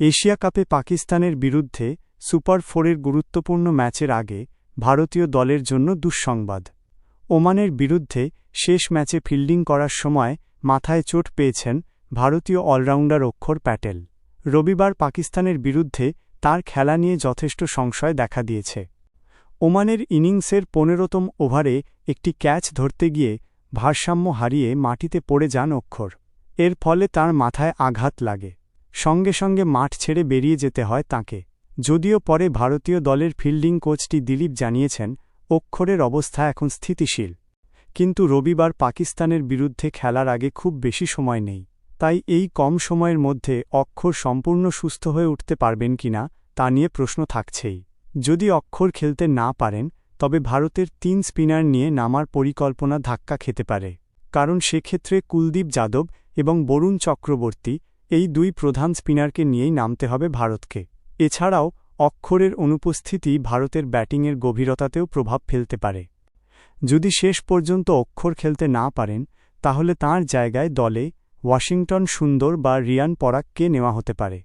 Asia কাপে পাকিস্তানের বিরুদ্ধে সুপার ফোরের গুরুত্বপূর্ণ ম্যাচের আগে ভারতীয় দলের জন্য দুঃসংবাদ। ওমানের বিরুদ্ধে শেষ ম্যাচে ফিল্ডিং করার সময় মাথায় চোট পেয়েছেন ভারতীয় অলরাউন্ডার অক্ষর প্যাটেল। রবিবার পাকিস্তানের বিরুদ্ধে তার খেলা নিয়ে যথেষ্ট সংশয় দেখা দিয়েছে। ওমানের ইনিংসের পনেরোতম ওভারে একটি ক্যাচ ধরতে গিয়ে ভারসাম্য হারিয়ে মাটিতে পড়ে যান অক্ষর। এর ফলে তার মাথায় আঘাত লাগে। সঙ্গে সঙ্গে মাঠ ছেড়ে বেরিয়ে যেতে হয় তাকে। যদিও পরে ভারতীয় দলের ফিল্ডিং কোচটি দিলীপ জানিয়েছেন, অক্ষরের অবস্থা এখন স্থিতিশীল। কিন্তু রবিবার পাকিস্তানের বিরুদ্ধে খেলার আগে খুব বেশি সময় নেই। তাই এই কম সময়ের মধ্যে অক্ষর সম্পূর্ণ সুস্থ হয়ে উঠতে পারবেন কিনা তা নিয়ে প্রশ্ন থাকছেই। যদি অক্ষর খেলতে না পারেন, তবে ভারতের তিন স্পিনার নিয়ে নামার পরিকল্পনা ধাক্কা খেতে পারে। কারণ সেক্ষেত্রে কুলদীপ যাদব এবং বরুণ চক্রবর্তী এই দুই প্রধান স্পিনারকে নিয়েই নামতে হবে ভারতকে। এছাড়াও, অক্ষরের অনুপস্থিতি ভারতের ব্যাটিংয়ের গভীরতাতেও প্রভাব ফেলতে পারে। যদি শেষ পর্যন্ত অক্ষর খেলতে না পারেন, তাহলে তার জায়গায় দলে ওয়াশিংটন সুন্দর বা রিয়ান পরাককে নেওয়া হতে পারে।